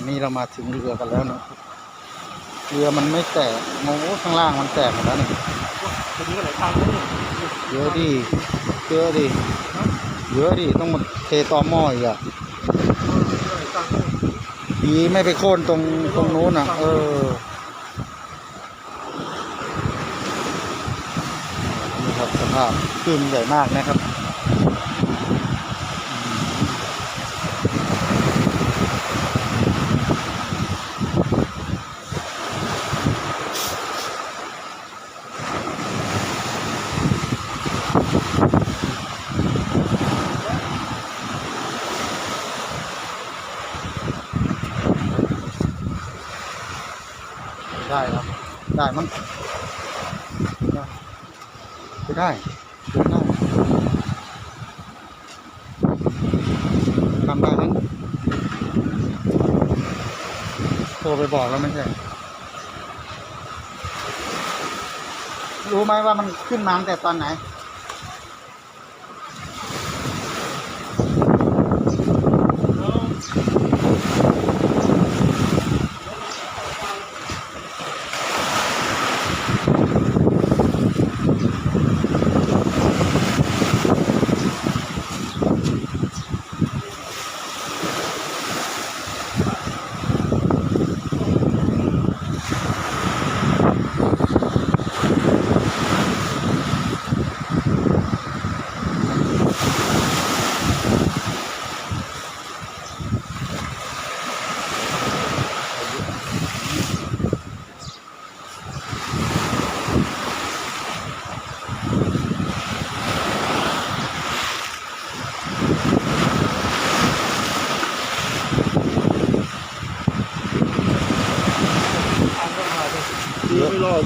อันนี้เรามาถึงเรือกันแล้วนะเรือมันไม่แตกโอ้ข้างล่างมันแตกหมดแล้วนี่ทีนี้ก็ไหลทางนี้เยอะดิเยอะดิเยอะดิต้องมาเทต่อหม้ออีกอะไหลทางนี้ดีไม่ไปโค่นตรงตรงนู้นอะ เออนี่ครับสภาพคลื่นใหญ่มากนะครับ ได้ครับ ได้มั้งได้ไม่ได้ไม่ได้ทำได้มั้งโทรไปบอกแล้วไม่ใช่ รู้ไหมว่ามันขึ้นมาตั้งแต่ตอนไหน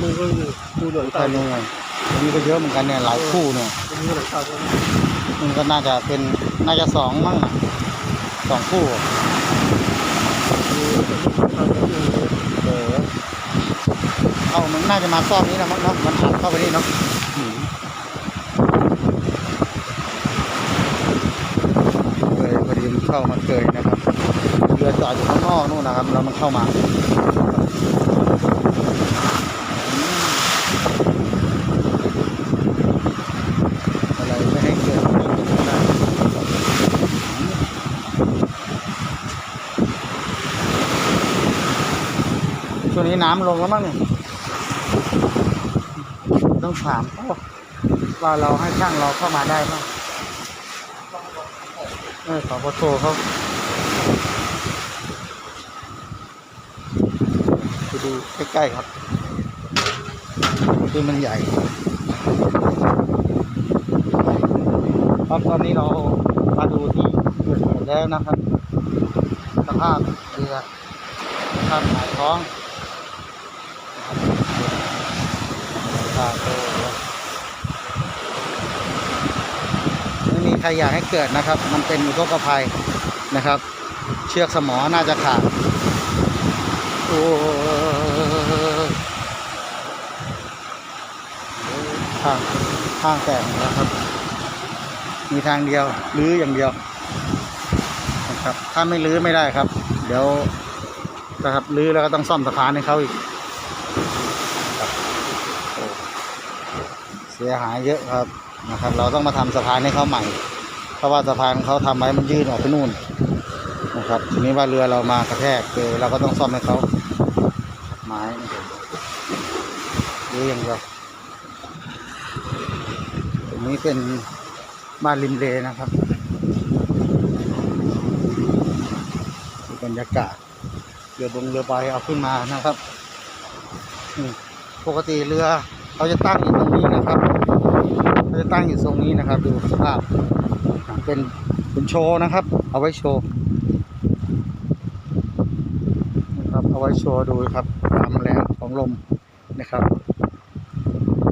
มึงก็ดูเหลือตตายนนี้ไงมีก็เยอะเหมือนกันเนี่ยหลายคู่เนี่ยทีนี้ก็ไหลทางนี้มันก็น่าจะเป็นน่าจะสองมั้งอะสองคู่เออเอามันน่าจะมาซ่อมนี้นะมั้งเนาะมันอัดเข้าไปนี่เนาะอืมเกยพอดีมันเข้ามาเกยนะครับเรือจอดอยู่ข้างนอกนู่นนะครับแล้วมันเข้ามาอะไรไม่ให้เกิดขึ้นได้ช่วง นี้น้ำลงแล้วมั้งเนี่ยต้องถามว่าเราให้ช่างเราเข้ามาได้มั้งเออขอโทรเขาไปดูใกล้ๆครับคือมันใหญ่ครับตอนนี้เรามาดูที่เกิดเหตุแล้วนะครับ สภาพเรือสภาพหายท้อง สภาพโตไม่มีใครอยากให้เกิดนะครับ มันเป็นอุทกภัยนะครับ เชือกสมอน่าจะขาดโอ้ยข้างข้างแตกแล้วครับ มีทางเดียวรื้ออย่างเดียวนะครับ ถ้าไม่รื้อไม่ได้ครับ เดี๋ยวนะครับรื้อแล้วก็ต้องซ่อมสะพานให้เขาอีกครับโอ้เสียหายเยอะครับนะครับ เราต้องมาทำสะพานให้เขาใหม่ เพราะว่าสะพานเขาทำไว้มันยื่นออกไปนู่นนะครับ ทีนี้ว่าเรือเรามากระแทกเจอเราก็ต้องซ่อมให้เขาไม้นะครับรื้ออย่างเดียวตรงนี้เป็นบ้านริมเลนะครับดูบรรยากาศเรือบงเรือใบเอาขึ้นมานะครับปกติเรือเขาจะตั้งอยู่ตรงนี้นะครับเขาจะ ตั้งอยู่ตรงนี้นะครับ ดูสภาพเป็นเป็นโชว์นะครับ เอาไว้โชว์นะครับเอาไว้โชว์ดูครับความแรงของลมนะครับ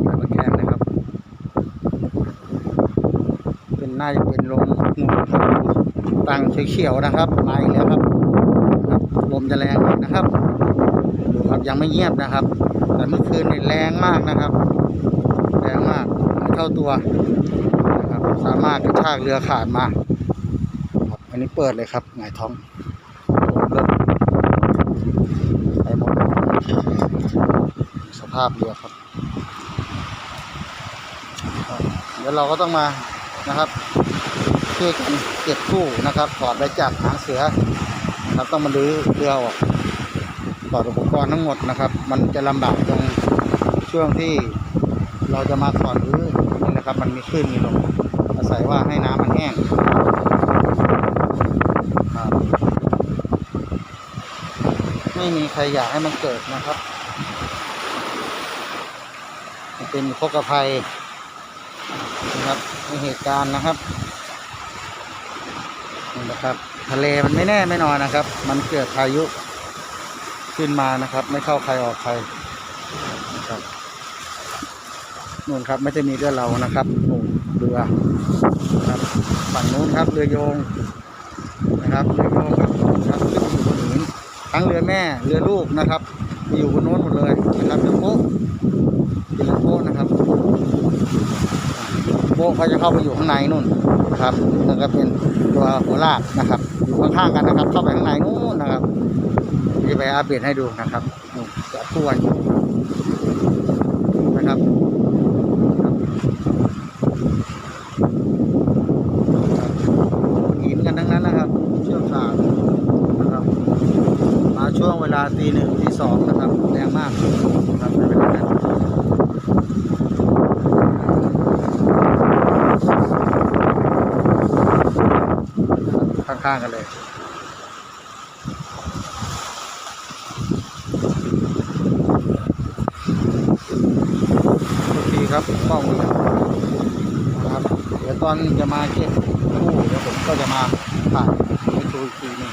การตะแคงนะครับ เป็นน่าจะเป็นลมหนุนตั้งเขียวๆนะครับมาอีกแล้วครับลมจะแรงหน่อยนะครับดูครับยังไม่เงียบนะครับ แต่เมื่อคืนนี่แรงมากนะครับ แรงมาก เท่าตัวนะครับสามารถกระชากเรือขาดมา อันนี้เปิดเลยครับหงายท้องเริ่มไปหมดสภาพเรือครับ เดี๋ยวเราก็ต้องมานะครับช่วยกันเก็บคู่นะครับถอดใบจากหางเสือนครับต้องมาลื้อเรือออกถอดอุปกรณ์ทั้งหมดนะครับ มันจะลำบากตรงช่วงที่เราจะมาถอดรื้อ นะครับ มันมีขึ้นมีลงอาศัยว่าให้น้ำมันแห้งไม่มีใครอยากให้มันเกิดนะครับ มันเป็นอุทกภัยนะครับในเหตุการณ์นะครับนี่นะครับ ทะเลมันไม่แน่ไม่นอนนะครับ มันเกิดพายุขึ้นมานะครับ ไม่เข้าใครออกใครนะครับ นู่นครับไม่จะมีเรือเรานะครับนู่นเรือครับฝั่งนู้นครับเรือโยงนะครับเรือโยงครับครับขึ้นอยู่บนหินทั้งเรือแม่เรือลูกนะครับอยู่บนโน้นหมดเลยนะครับเรือโป๊ะเรือโป๊ะนะครับโบกเขาจะเข้าไปอยู่ข้างในนู่นนะครับแล้วก็เป็นตัวหัวลากนะครับ อยู่ข้างๆกันนะครับ เข้าไปข้างในนู่นนะครับจะไปอัปเดตให้ดูนะครับจะทั่วอยู่นะครับ หินกันทั้งนั้นนะครับ เชือกขาดนะครับ มาช่วงเวลาตีหนึ่งตีสองนะครับแรงมากนะครับในเวลานั้นข้างๆกันเลยโอเคครับกล้องนะครับ เดี๋ยว ตอนจะมาเก็บคู่เดี๋ยวผมก็จะมาถ่ายให้ดูอีกทีนึง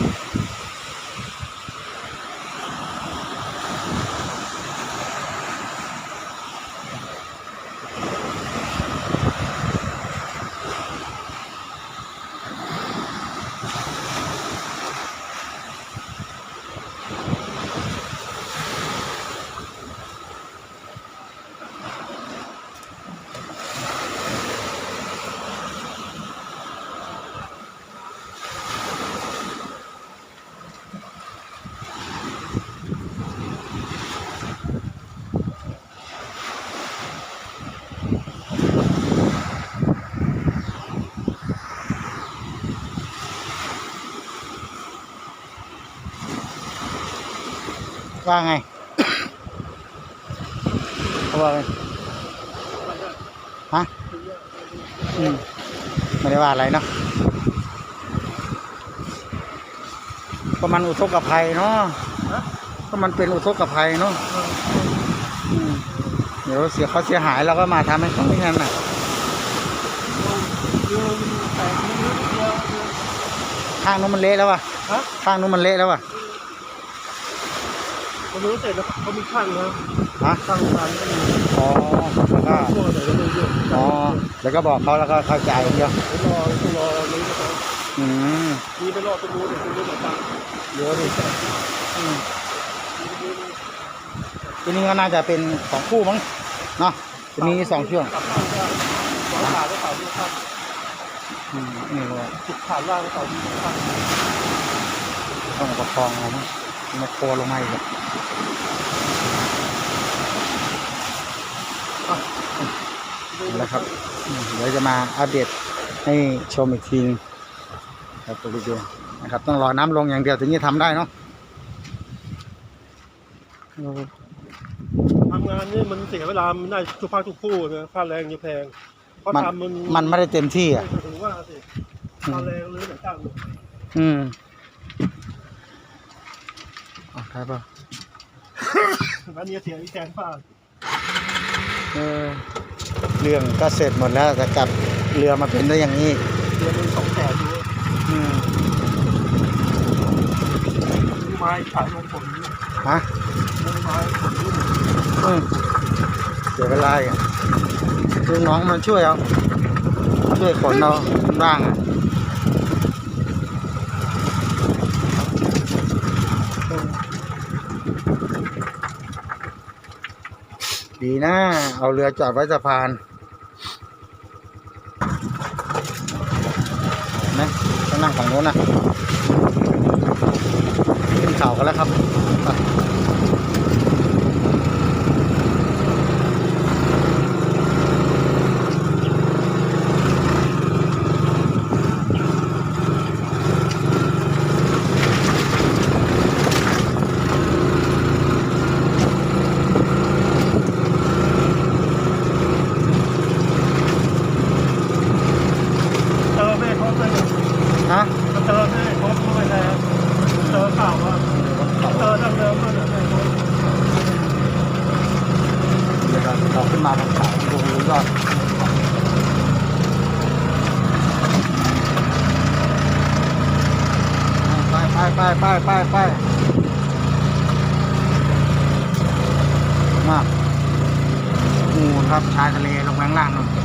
you. ว่าไงเขาว่าไงฮะอืมไม่ได้ว่าอะไรเนาะก็มันอุทกภัยเนาะก็มันเป็นอุทกภัยเนาะอืมเดี๋ยวเสียเขาเสียหายเราก็มาทำให้เขาไม่งั้นน่ะเรือมันแตกนิดเดียวเรือข้างนู้นมันเละแล้วว่ะฮะข้างนู้นมันเละแล้วว่ะ มันรู้เสร็จแล้วเขามีข้างนะฮะข้างทางก็มีอ๋อแล้วก็พวกไหนก็ไม่เยอะอ๋อแล้วก็บอกเขาแล้วก็เข้าใจเดียวไปรอไปรอนี้นะครับอืมมีไปรอตรงนู้นเดี๋ยวตรงนู้นแบบตั้งเยอะดิอืมทีนี้ก็น่าจะเป็นสองคู่มั้งเนาะจะมีสองช่วงกลับบ้านได้สองขาได้เสาที่ข้างอืมนี่ว่าสุดขาล่างได้เสาที่ข้างต้องประคองเอามั้งมาโคลงมาอีกอะนะครับอืมเดี๋ยวจะมาอัปเดตให้ชมอีกทีนึงครับตัววิดีโอนะครับ ต้องรอน้ำลงอย่างเดียวถึงจะทำได้เนาะทำงานนี่มันเสียเวลามันได้ทุกภาคทุกคู่นะค่าแรงจะแพงเพราะมันทำมันมันไม่ได้เต็มที่อะถึงว่าสิค่าแรงหรือไหนจ้างเนี่ยอืม เอ๋อได้ป่ะอันนี้เสียอีกแสนบาทเออเรื่องก็เสร็จหมดแล้วแต่กลับเรือมาเป็นได้อย่างนี้เดือนหนึงสองแสนดูอืมซื้อไม้ขายลงผมฮะซื้อไม้ผมอืมเสียเวลาอะคือน้องมาช่วยเอาช่วยขนเอาบ้างอะ ดีนะ เอาเรือจอดไว้สะพานนะต้องนั่งฝั่งโน้นนะขึ้นเขากันแล้วครับไป เจอไม่ครบเลย ฮะ เจอไม่ครบด้วยแล้วเจอข่าวว่าเจอดังเดิมเลยไม่ครบ เดี๋ยวเราเราขึ้นมาบนเขาดูยอดไป ไปไปไปไปมากงูครับชายทะเลลงแรงล่างนู่น